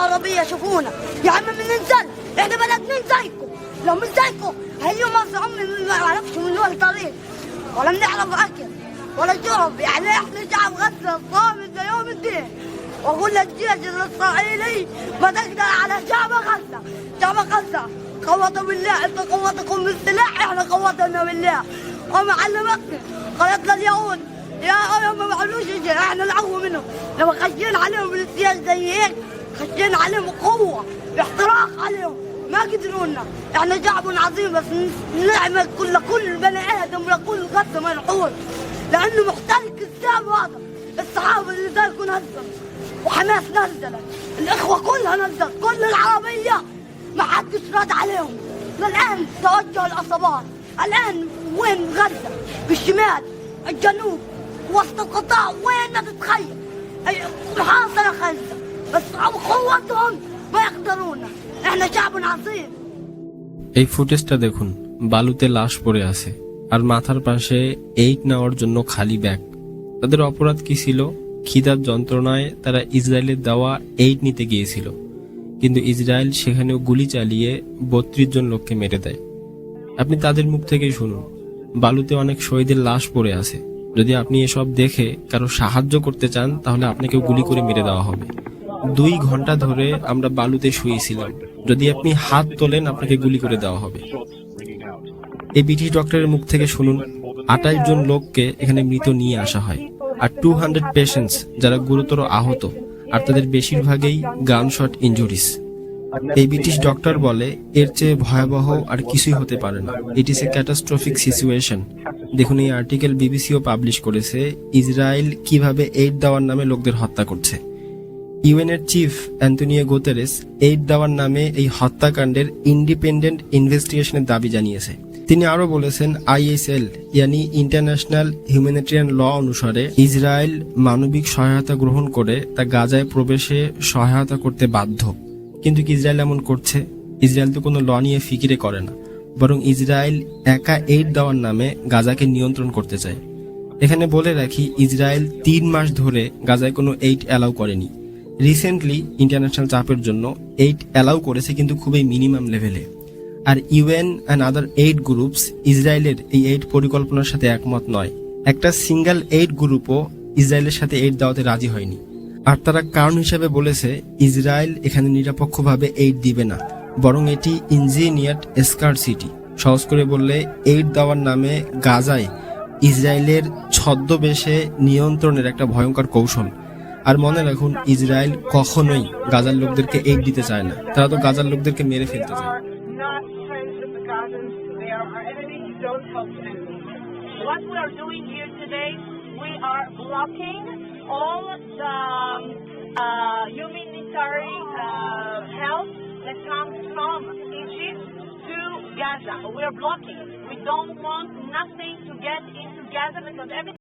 عربية شوفونا. يا عم من إحنا بلدنا زيكم لو مش زيكم هيجوا مصر عمري ما عرفتش من ولا طريق ولا بنعرف أكل ولا شرب يعني إحنا شعب غزه صامت يوم الدين. وأقول للجيش الإسرائيلي ما تقدر على شعب غزة. شعب غزة قوتوا بالله. انت قوتكم بالسلاح إحنا قوتنا بالله. وما علمتنا قالتنا اليهود. يا يا ما شيء. إحنا نعوه منهم. لما خشينا عليهم بالسياج زي هيك خشينا عليهم قوة باحتراق عليهم. ما قدرونا إحنا شعب عظيم بس نعمل كل كل بني آدم لكل غزة منحوس لأنه محتل كذاب هذا. الصحابة اللي زيكم نزل وحماس نزلت. الإخوة كلها نزلت. كل العربية. ما حدش رد عليهم. للآن توجه العصابات الآن وين غزة؟ بالشمال الجنوب وسط القطاع. وين ما تتخيل بس قوتهم ما يقدرونا احنا شعب عظيم এই ফুটেজটা দেখুন বালুতে লাশ পড়ে আছে আর মাথার পাশে এইট নেওয়ার জন্য খালি ব্যাগ তাদের অপরাধ কি ছিল খিদার যন্ত্রণায় তারা ইসরায়েলের দেওয়া এইট নিতে গিয়েছিল কিন্তু ইসরায়েল সেখানেও গুলি চালিয়ে বত্রিশ জন লোককে মেরে দেয় আপনি তাদের মুখ থেকেই শুনুন বালুতে অনেক শহীদের লাশ পড়ে আছে যদি আপনি এসব দেখে কারো সাহায্য করতে চান তাহলে আপনাকে গুলি করে মেরে দেওয়া হবে দুই ঘণ্টা ধরে আমরা বালুতে শুয়েছিলাম। যদি আপনি হাত তোলেন, আপনাকে গুলি করে দেওয়া হবে। এই ব্রিটিশ ডক্টরের মুখ থেকে শুনুন আঠাশ জন লোককে এখানে মৃত নিয়ে আসা হয়। আর টু হান্ড্রেড পেশেন্টস যারা গুরুতর আহত, আর তাদের বেশিরভাগই গান শট ইঞ্জুরিস এই ব্রিটিশ ডক্টর বলে, এর চেয়ে ভয়াবহ আর কিছুই হতে পারে না। ইট ইস এ ক্যাটাস্ট্রফিক সিচুয়েশন দেখুন, এই আর্টিকেল বিবিসিও পাবলিশ করেছে, ইসরায়েল কীভাবে এইড দেওয়ার নামে লোকদের হত্যা করছে। ইউএনের চিফ অ্যান্টনিও গোতেরেস এইড দেওয়ার নামে এই হত্যাকাণ্ডের ইন্ডিপেন্ডেন্ট ইনভেস্টিগেশনের দাবি জানিয়েছে। তিনি আরও বলেছেন, আইএসএল, ইয়ানি ইন্টারন্যাশনাল হিউম্যানিটেরিয়ান ল অনুসারে ইসরায়েল মানবিক সহায়তা গ্রহণ করে তা গাজায় প্রবেশে সহায়তা করতে বাধ্য। কিন্তু কি ইসরায়েল এমন করছে? ইসরায়েল তো কোনো ল নিয়ে ফিকিরে করে না। বরং ইসরায়েল একা এইড দেওয়ার নামে গাজাকে নিয়ন্ত্রণ করতে চায়। এখানে বলে রাখি, ইসরায়েল তিন মাস ধরে গাজায় কোনো এইড অ্যালাউ করেনি। রিসেন্টলি ইন্টারন্যাশনাল চাপের জন্য এইট অ্যালাউ করেছে কিন্তু খুবই মিনিমাম লেভেলে আর UN and other aid groups ইসরায়েলের এই এইড পরিকল্পনার সাথে একমত নয়। একটা সিঙ্গেল এইড গ্রুপও ইসরায়েলের সাথে এইড দেওয়াতে রাজি হয়নি। আর তারা কারণ হিসেবে বলেছে ইসরায়েল এখানে নিরপেক্ষভাবে এইড দিবে না। বরং এটি ইঞ্জিনিয়ার্ড এসকার সিটি সহজ করে বললে এইড দেওয়ার নামে গাজায় ইসরায়েলের ছদ্মবেশে নিয়ন্ত্রণের একটা ভয়ঙ্কর কৌশল। আর মনে রাখুন ইসরায়েল কখনোই গাজার লোকদেরকে এইড দিতে চায় না তারা তো গাজার লোকদেরকে মেরে ফেলতে চায়. What we are doing here today, we are blocking all the um, uh, uh, comes from Gaza. We are blocking. We don't want nothing to get into Gaza because everything.